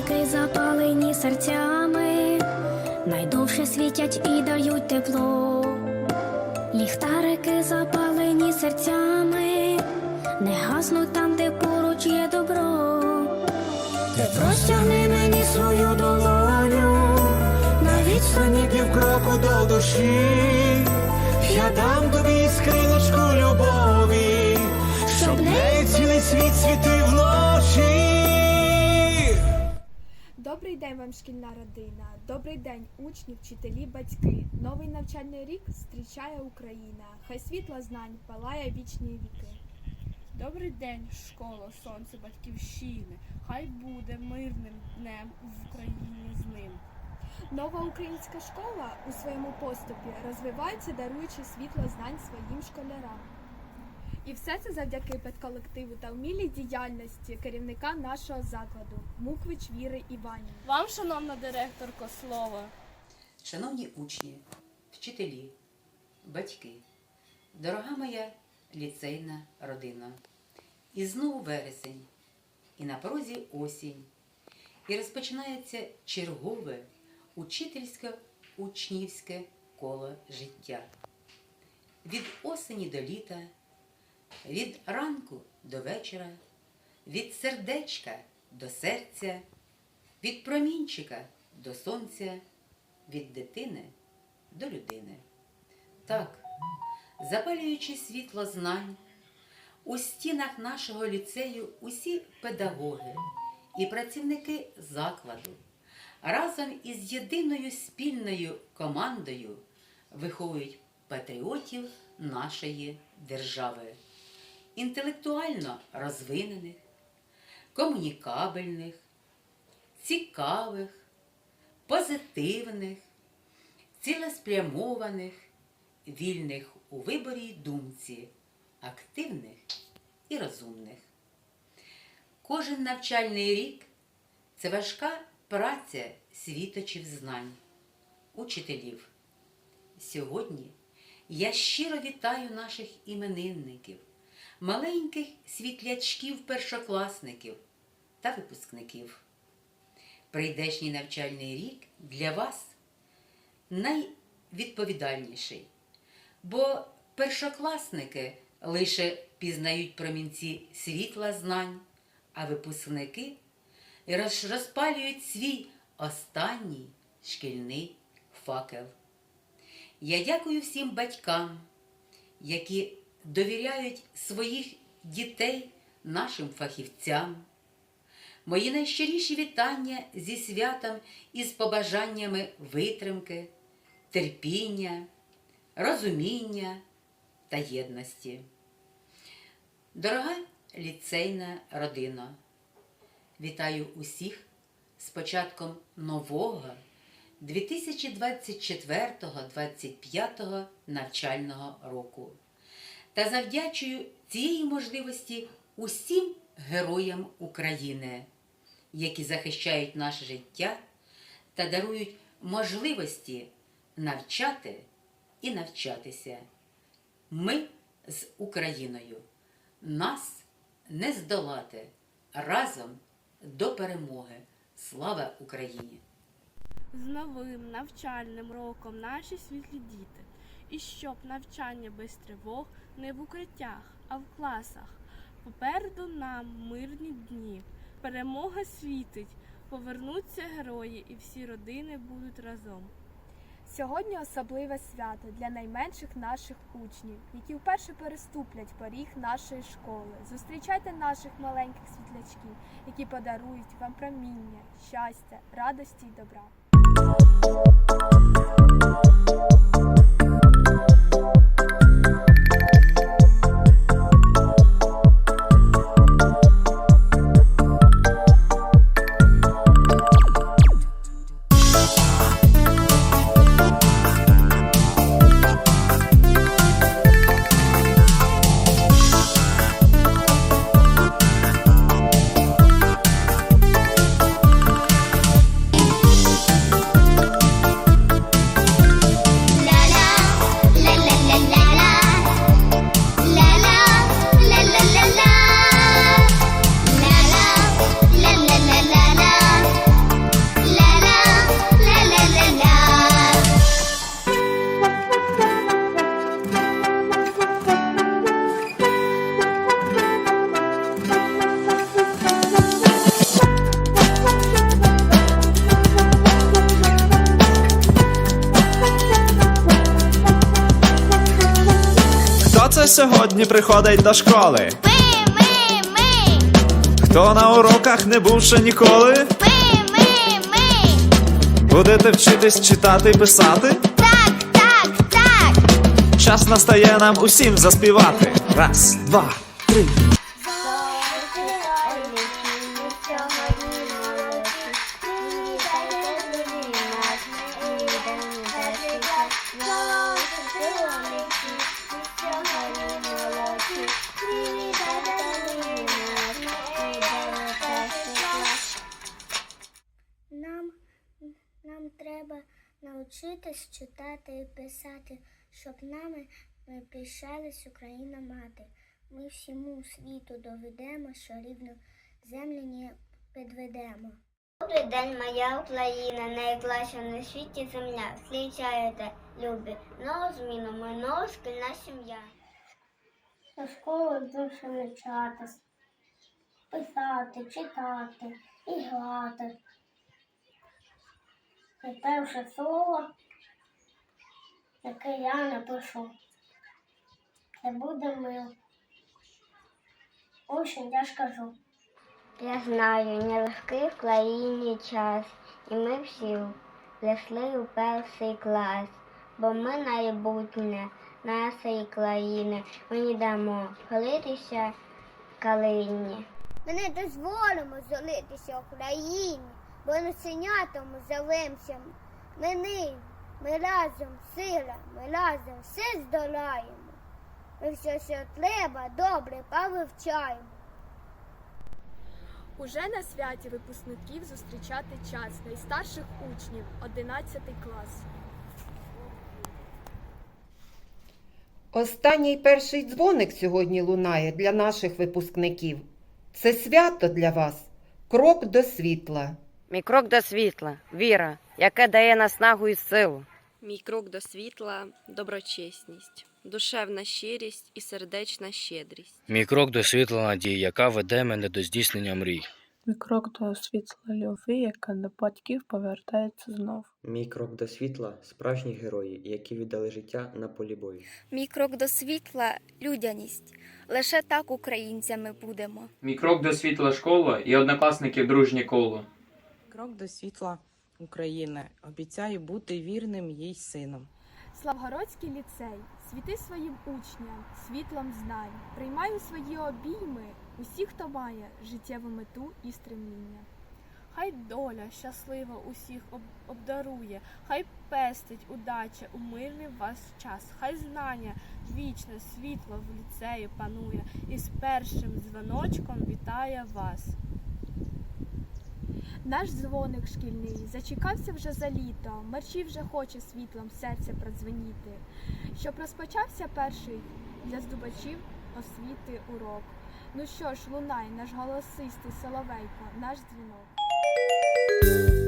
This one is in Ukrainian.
Ліхтарики запалені серцями, найдовше світять і дають тепло. Ліхтарики запалені серцями, не гаснуть там, де поруч є добро. Ти простягни мені свою долоню, на відстані півкроку до душі, я дам тобі скриночку любові, щоб нею цілий світ світив Добрий день вам, шкільна родина. Добрий день, учні, вчителі, батьки. Новий навчальний рік зустрічає Україна. Хай світла знань палає вічні віки. Добрий день, школа, сонце, батьківщини. Хай буде мирним днем в Україні з ним. Нова українська школа у своєму поступі розвивається, даруючи світло знань своїм школярам. І все це завдяки педколективу та вмілій діяльності керівника нашого закладу Муквич Віри Іванівни. Вам, шановна директорко, слово. Шановні учні, вчителі, батьки, дорога моя ліцейна родина. І знову вересень, і на порозі осінь, і розпочинається чергове учительсько-учнівське коло життя. Від осені до літа, від ранку до вечора, від сердечка до серця, від промінчика до сонця від дитини до людини. Так, запалюючи світло знань, у стінах нашого ліцею усі педагоги і працівники закладу разом із єдиною спільною командою виховують патріотів нашої держави, інтелектуально розвинених, комунікабельних, цікавих, позитивних, цілеспрямованих, вільних у виборі й думці, активних і розумних. Кожен навчальний рік це важка праця світочів знань, учителів. Сьогодні я щиро вітаю наших іменинників, маленьких світлячків-першокласників та випускників. Прийдешній навчальний рік для вас найвідповідальніший, бо першокласники лише пізнають промінці світла знань, а випускники розпалюють свій останній шкільний факел. Я дякую всім батькам, які довіряють своїх дітей нашим фахівцям. Мої найщиріші вітання зі святом і з побажаннями витримки, терпіння, розуміння та єдності. Дорога ліцейна родина, вітаю усіх з початком нового 2024-2025 навчального року та завдячую цієї можливості усім героям України, які захищають наше життя та дарують можливості навчати і навчатися. Ми з Україною. Нас не здолати разом до перемоги. Слава Україні! З новим навчальним роком наші світлі діти. І щоб навчання без тривог не в укриттях, а в класах. Попереду нам мирні дні. Перемога світить, повернуться герої, і всі родини будуть разом. Сьогодні особливе свято для найменших наших учнів, які вперше переступлять поріг нашої школи. Зустрічайте наших маленьких світлячків, які подарують вам проміння, щастя, радості й добра. Сьогодні приходить до школи? Ми, ми, ми, Хто на уроках не був ще ніколи? ми, ми, ми. Будете вчитись читати і писати? Так, так, так. Час настає нам усім заспівати. Раз, два, три. Навчитись читати і писати, щоб нами е, пишалась Україна мати. Ми всьому світу доведемо, що рівну землю не підведемо. Добрий день, моя Україна, найкраща на світі земля. Зустрічаєте, любі, нову зміну, ми нова спільна сім'я. До школи більше навчатись, писати, читати і грати. І перше слово, яке я напишу, це буде мил. Ось я ж кажу. Я знаю, нелегкий в країні час, і ми всі зайшли у перший клас, бо ми майбутнє нашої країни. Ми не дамо хилитися калині. Ми не дозволимо золитися Україні, бо насенятом зовемося. Ми ним, ми разом сила, ми разом все здолаємо. Ми все, що треба, добре повивчаємо. Уже на святі випускників зустрічати час найстарших учнів 11 клас. Останній перший дзвоник сьогодні лунає для наших випускників. Це свято для вас, крок до світла. Мій крок до світла, віра, яка дає наснагу і силу. Мій крок до світла доброчесність, душевна щирість і сердечна щедрість. Мій крок до світла надії, яка веде мене до здійснення мрій. Мій крок до світла любви, яка до батьків повертається знов. Мій крок до світла справжні герої, які віддали життя на полі бою. Мій крок до світла людяність. Лише так українцями будемо. Мій крок до світла школа і однокласників дружнє коло. Крок до світла України. Обіцяю бути вірним їй сином. Славгородський ліцей, світи своїм учням, світлом знань, приймай у свої обійми усіх, хто має життєву мету і стремління. Хай доля щаслива усіх обдарує, хай пестить удача у мирний вас час, хай знання вічне світло в ліцеї панує, і з першим дзвоночком вітає вас. Наш дзвоник шкільний зачекався вже за літо, мерчі вже хоче світлом серця продзвеніти, щоб розпочався перший для здобачів освіти урок. Ну що ж, лунай, наш голосистий соловейко, наш дзвінок.